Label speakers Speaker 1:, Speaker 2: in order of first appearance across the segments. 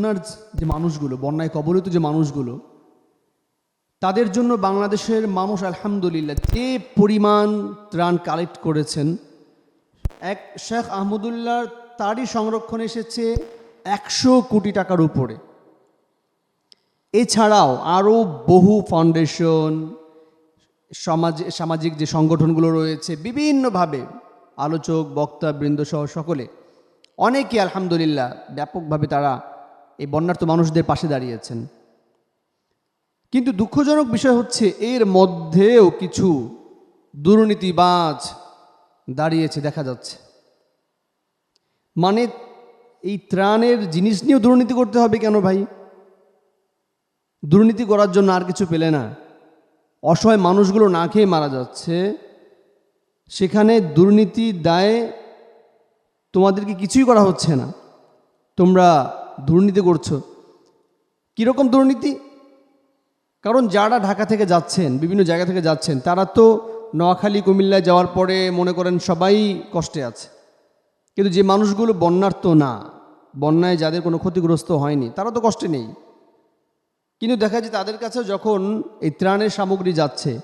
Speaker 1: বন্যার যে মানুষগুলো, বন্যায় কবলিত যে মানুষগুলো, তাদের জন্য বাংলাদেশের মানুষ আলহামদুলিল্লাহ যে পরিমাণ ত্রাণ কালেক্ট করেছেন, এক শেখ আহমদুল্লাহর তারই সংরক্ষণ এসেছে একশো কোটি টাকার উপরে। এছাড়াও আরও বহু ফাউন্ডেশন, সমাজ, সামাজিক যে সংগঠনগুলো রয়েছে, বিভিন্নভাবে আলোচক, বক্তা বৃন্দ সহ সকলে, অনেকে আলহামদুলিল্লাহ ব্যাপকভাবে তারা এই বন্যার্থ মানুষদের পাশে দাঁড়িয়েছেন। কিন্তু দুঃখজনক বিষয় হচ্ছে, এর মধ্যেও কিছু দুর্নীতিবাজ দাঁড়িয়েছে, দেখা যাচ্ছে। মানে এই ত্রাণের জিনিস নিয়েও দুর্নীতি করতে হবে কেন ভাই? দুর্নীতি করার জন্য আর কিছু পেলে না। অসহায় মানুষগুলো না খেয়ে মারা যাচ্ছে। সেখানে দুর্নীতি দায়ে তোমাদেরকে কিছুই করা হচ্ছে না। তোমরা দুর্নীতি করছ। কীরকম দুর্নীতি? কারণ যারা ঢাকা থেকে যাচ্ছেন, বিভিন্ন জায়গা থেকে যাচ্ছেন, তারা তো নোয়াখালী, কুমিল্লায় যাওয়ার পরে মনে করেন সবাই কষ্টে আছে। কিন্তু যে মানুষগুলো বন্যার্থ না, বন্যায় যাদের কোনো ক্ষতিগ্রস্ত হয়নি, তারা তো কষ্টে নেই। কিন্তু দেখা যায় তাদের কাছে যখন এই ত্রাণের সামগ্রী যাচ্ছে,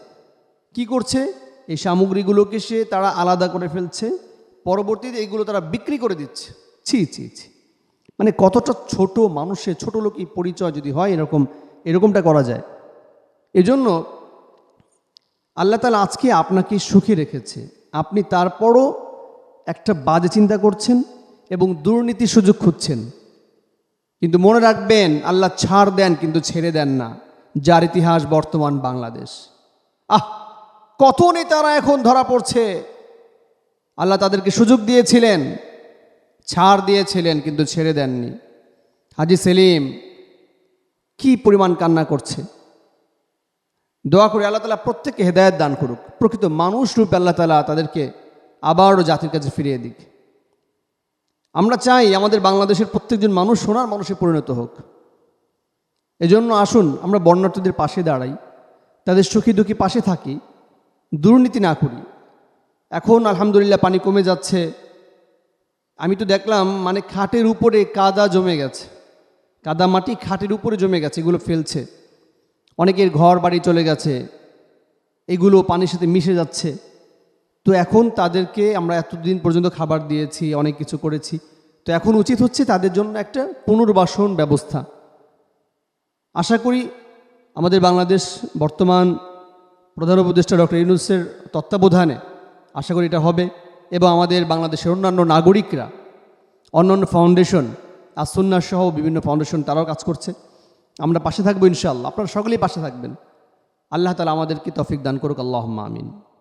Speaker 1: কি করছে? এই সামগ্রীগুলোকে সে তারা আলাদা করে ফেলছে, পরবর্তীতে এইগুলো তারা বিক্রি করে দিচ্ছে। ছি ছি ছি। মানে কতটা ছোট মানুষের, ছোট লোক এই পরিচয় যদি হয় এরকম, এরকমটা করা যায়। এজন্য আল্লাহ তালা আজকে আপনাকে সুখী রেখেছে। আপনি তারপরও একটা বাজে চিন্তা করছেন এবং দুর্নীতির সুযোগ খুঁজছেন। কিন্তু মনে রাখবেন, আল্লাহ ছাড় দেন কিন্তু ছেড়ে দেন না। যার ইতিহাস বর্তমান বাংলাদেশ। আহ, কত নেতারা এখন ধরা পড়ছে। আল্লাহ তাদেরকে সুযোগ দিয়েছিলেন। ছাড় দিয়েছিলেন কিন্তু ছেড়ে দেননি। হাজি সেলিম কি পরিমাণ কান্না করছে? দোয়া করে আল্লাহ তালা প্রত্যেককে হেদায়ত দান করুক। প্রকৃত মানুষ রূপে আল্লাহ তালা তাদেরকে আবারও জাতির কাছে ফিরিয়ে দিক। আমরা চাই আমাদের বাংলাদেশের প্রত্যেকজন মানুষ সোনার মানুষে পরিণত হোক। এজন্য আসুন, আমরা বর্ণার্থীদের পাশে দাঁড়াই, তাদের সুখী দুঃখী পাশে থাকি, দুর্নীতি না করি। এখন আলহামদুলিল্লাহ পানি কমে যাচ্ছে আমি তো দেখলাম মানে খাটের উপরে কাদা জমে গেছে। কাদা মাটি খাটের উপরে জমে গেছে, এগুলো ফেলছে। অনেকের ঘর বাড়ি চলে গেছে, এগুলো পানির সাথে মিশে যাচ্ছে। তো এখন তাদেরকে আমরা এতদিন পর্যন্ত খাবার দিয়েছি, অনেক কিছু করেছি। তো এখন উচিত হচ্ছে তাদের জন্য একটা পুনর্বাসন ব্যবস্থা। আশা করি আমাদের বাংলাদেশ বর্তমান প্রধান উপদেষ্টা ডক্টর ইউনুসের তত্ত্বাবধানে, আশা করি এটা হবে। এবং আমাদের বাংলাদেশের অন্যান্য নাগরিকরা, অন্যান্য ফাউন্ডেশন আসন্না সহ বিভিন্ন ফাউন্ডেশন তারাও কাজ করছে। আমরা পাশে থাকব ইনশাল্লাহ আপনারা সকলেই পাশে থাকবেন। আল্লাহ তালা আমাদেরকে তফিক দান করুক। আল্লাহ আমিন।